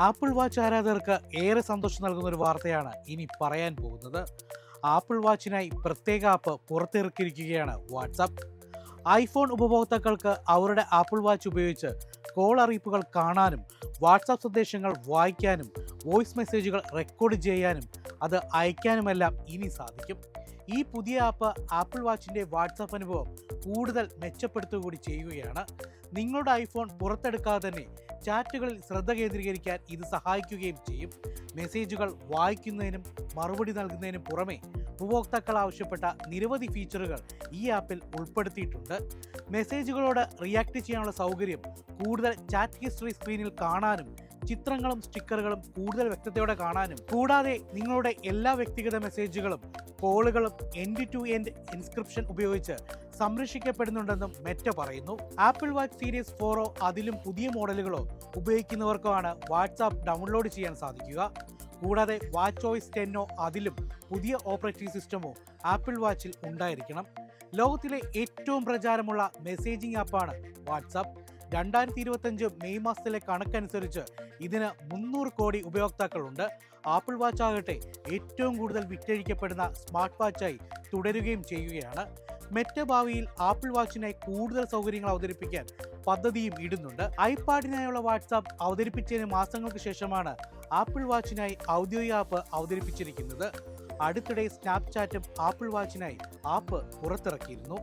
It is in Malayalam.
ആപ്പിൾ വാച്ച് ആരാധകർക്ക് ഏറെ സന്തോഷം നൽകുന്ന ഒരു വാർത്തയാണ് ഇനി പറയാൻ പോകുന്നത്. ആപ്പിൾ വാച്ചിനായി പ്രത്യേക ആപ്പ് പുറത്തിറക്കിയിരിക്കുകയാണ് വാട്സാപ്പ്. ഐഫോൺ ഉപഭോക്താക്കൾക്ക് അവരുടെ ആപ്പിൾ വാച്ച് ഉപയോഗിച്ച് കോൾ അറിയിപ്പുകൾ കാണാനും വാട്സാപ്പ് സന്ദേശങ്ങൾ വായിക്കാനും വോയിസ് മെസ്സേജുകൾ റെക്കോർഡ് ചെയ്യാനും അത് അയക്കാനുമെല്ലാം ഇനി സാധിക്കും. ഈ പുതിയ ആപ്പ് ആപ്പിൾ വാച്ചിന്റെ വാട്സാപ്പ് അനുഭവം കൂടുതൽ മെച്ചപ്പെടുത്തുക കൂടി ചെയ്യുകയാണ്. നിങ്ങളുടെ ഐഫോൺ പുറത്തെടുക്കാതെ തന്നെ ചാറ്റുകളിൽ ശ്രദ്ധ കേന്ദ്രീകരിക്കാൻ ഇത് സഹായിക്കുകയും ചെയ്യും. മെസ്സേജുകൾ വായിക്കുന്നതിനും മറുപടി നൽകുന്നതിനും പുറമെ ഉപഭോക്താക്കൾ ആവശ്യപ്പെട്ട നിരവധി ഫീച്ചറുകൾ ഈ ആപ്പിൽ ഉൾപ്പെടുത്തിയിട്ടുണ്ട്. മെസ്സേജുകളോട് റിയാക്ട് ചെയ്യാനുള്ള സൗകര്യം കൂടുതൽ ചാറ്റ് ഹിസ്റ്ററി സ്ക്രീനിൽ കാണാനും ചിത്രങ്ങളും സ്റ്റിക്കറുകളും കൂടുതൽ വ്യക്തതയോടെ കാണാനും കൂടാതെ നിങ്ങളുടെ എല്ലാ വ്യക്തിഗത മെസ്സേജുകളും കോളുകളും എൻഡ് ടു എൻഡ് ഇൻസ്ക്രിപ്ഷൻ ഉപയോഗിച്ച് സംരക്ഷിക്കപ്പെടുന്നുണ്ടെന്നും മെറ്റ പറയുന്നു. ആപ്പിൾ വാച്ച് സീരീസ് ഫോറോ അതിലും പുതിയ മോഡലുകളോ ഉപയോഗിക്കുന്നവർക്കുമാണ് വാട്സാപ്പ് ഡൗൺലോഡ് ചെയ്യാൻ സാധിക്കുക. കൂടാതെ വാച്ച് ഓയിസ് ടെന്നോ അതിലും പുതിയ ഓപ്പറേറ്റിംഗ് സിസ്റ്റമോ ആപ്പിൾ വാച്ചിൽ ഉണ്ടായിരിക്കണം. ലോകത്തിലെ ഏറ്റവും പ്രചാരമുള്ള മെസ്സേജിംഗ് ആപ്പാണ് വാട്സാപ്പ്. രണ്ടായിരത്തി ഇരുപത്തഞ്ച് മെയ് മാസത്തിലെ കണക്കനുസരിച്ച് ഇതിന് മുന്നൂറ് കോടി ഉപയോക്താക്കളുണ്ട്. ആപ്പിൾ വാച്ച് ആകട്ടെ ഏറ്റവും കൂടുതൽ വിറ്റഴിക്കപ്പെടുന്ന സ്മാർട്ട് വാച്ചായി തുടരുകയും ചെയ്യുകയാണ്. മെറ്റ ഭാവിയിൽ ആപ്പിൾ വാച്ചിനായി കൂടുതൽ സൗകര്യങ്ങൾ അവതരിപ്പിക്കാൻ പദ്ധതിയും ഇടുന്നുണ്ട്. ഐപാഡിനായുള്ള വാട്സാപ്പ് അവതരിപ്പിച്ചതിന് മാസങ്ങൾക്ക് ശേഷമാണ് ആപ്പിൾ വാച്ചിനായി ഔദ്യോഗിക ആപ്പ് അവതരിപ്പിച്ചിരിക്കുന്നത്. അടുത്തിടെ സ്നാപ്ചാറ്റും ആപ്പിൾ വാച്ചിനായി ആപ്പ് പുറത്തിറക്കിയിരുന്നു.